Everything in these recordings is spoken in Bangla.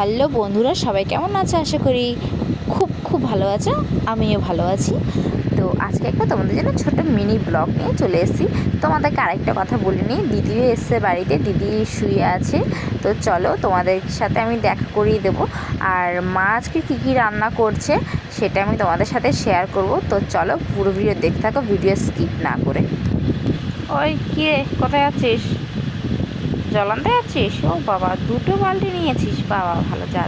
হ্যালো বন্ধুরা, সবাই কেমন আছে? আশা করি খুব খুব ভালো আছো। আমিও ভালো আছি। তো আজকে একটা তোমাদের জন্য ছোট্ট মিনি ব্লগ নিয়ে চলে এসেছি। তোমাদেরকে আরেকটা কথা বলিনি দিদিও এসছে বাড়িতে, দিদি শুয়ে আছে। তো চলো তোমাদের সাথে আমি দেখা করিয়ে দেবো। আর মা আজকে কী কী রান্না করছে সেটা আমি তোমাদের সাথে শেয়ার করব। তো চলো পুরো ভিডিও দেখতে থাকো, ভিডিও স্কিপ না করে। ওই কে? কোথায় আছিস? জল আনতে যাচ্ছিস ও বাবা, দুটো বালতি নিয়েছিস? বাবা, ভালো, যা।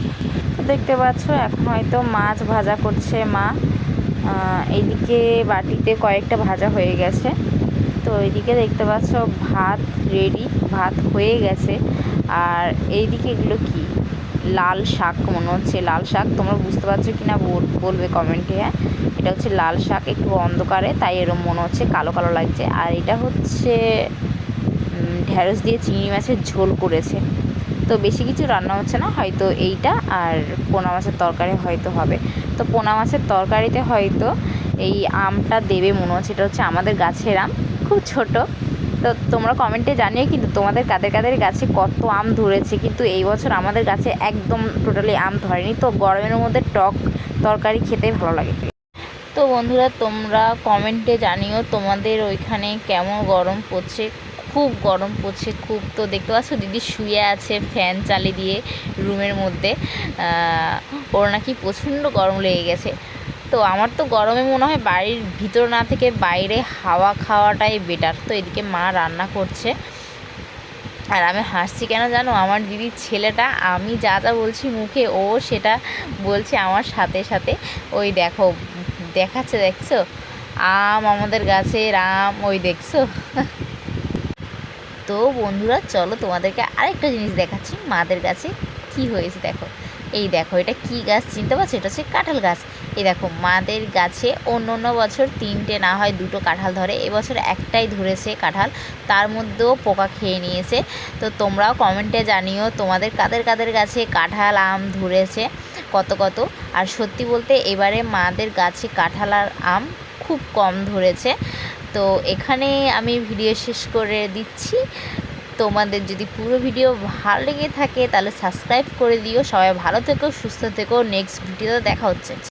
তো দেখতে পাচ্ছ, এখন হয়তো মাছ ভাজা করছে মা। এইদিকে বাটিতে কয়েকটা ভাজা হয়ে গেছে। তো এইদিকে দেখতে পাচ্ছ, ভাত রেডি ভাত হয়ে গেছে। আর এইদিকে এগুলো কি? লাল শাক, মনে হচ্ছে লাল শাক। তোমরা বুঝতে পারছ কি না বল- বলবে কমেন্টে হ্যাঁ? এটা হচ্ছে লাল শাক, একটু অন্ধকারে, তাই এরকম মনে হচ্ছে, কালো কালো লাগছে। আর এটা হচ্ছে ঢ্যাঁড়স দিয়ে চিংড়ি মাছের ঝোল করেছে। তো বেশি কিছু রান্না হচ্ছে না, হয়তো এইটা আর পোনা মাছের তরকারি হয়তো হবে। তো পোনা মাছের তরকারিতে হয়তো এই আমটা দেবে মনে হচ্ছে, এটা হচ্ছে আমাদের গাছের আম, খুব ছোট। তো তোমরা কমেন্টে জানিয়ে কিন্তু তোমাদের কাদের কাদের গাছে কত আম ধরেছে, কিন্তু এই বছর আমাদের গাছে একদম টোটালি আম ধরেনি। তো গরমের মধ্যে টক তরকারি খেতে ভালো লাগে। তো বন্ধুরা, তোমরা কমেন্টে জানিও তোমাদের ওইখানে কেমন গরম পড়ছে। খুব গরম পড়ছে, খুব তো দেখতে পাচ্ছ দিদি শুয়ে আছে ফ্যান চালিয়ে দিয়ে রুমের মধ্যে। ওর নাকি প্রচণ্ড গরম লেগে গেছে। তো আমার তো গরমে মনে হয় বাড়ির ভিতর না থেকে বাইরে হাওয়া খাওয়াটাই বেটার তো এদিকে মা রান্না করছে। আর আমি হাসছি কেন জানো? আমার দিদির ছেলেটা, আমি যা যা বলছি মুখে, ও সেটা বলছে আমার সাথে সাথে। ওই দেখো, দেখাচ্ছে দেখছ? আম আমাদের গাছে আম, ওই দেখছ? তো বন্ধুরা, চলো তোমাদেরকে আরেকটা জিনিস দেখাচ্ছি। মাদের গাছে কি হয়েছে দেখো। এই দেখো, এটা কি গাছ চিনতে পারছ? এটা হচ্ছে কাঁঠাল গাছ। এই দেখো, মাদের গাছে অন্য অন্য বছর তিনটে না হয় দুটো কাঁঠাল ধরে। এবছর একটাই ধরেছে কাঁঠাল। তার মধ্যেও পোকা খেয়ে নিয়েছে। তো তোমরাও কমেন্টে জানিও তোমাদের কাদের কাদের গাছে কাঁঠাল আম ধরেছে, কত কত। আর সত্যি বলতে, এবারে মাদের গাছে কাঁঠাল আর আম খুব কম ধরেছে। তো এখানে আমি ভিডিও শেষ করে দিচ্ছি। তোমাদের যদি পুরো ভিডিও ভালো লেগে থাকে তাহলে সাবস্ক্রাইব করে দিও। সবাই ভালো থেকো, সুস্থ থেকো। নেক্সট ভিডিওতে দেখা হচ্ছে।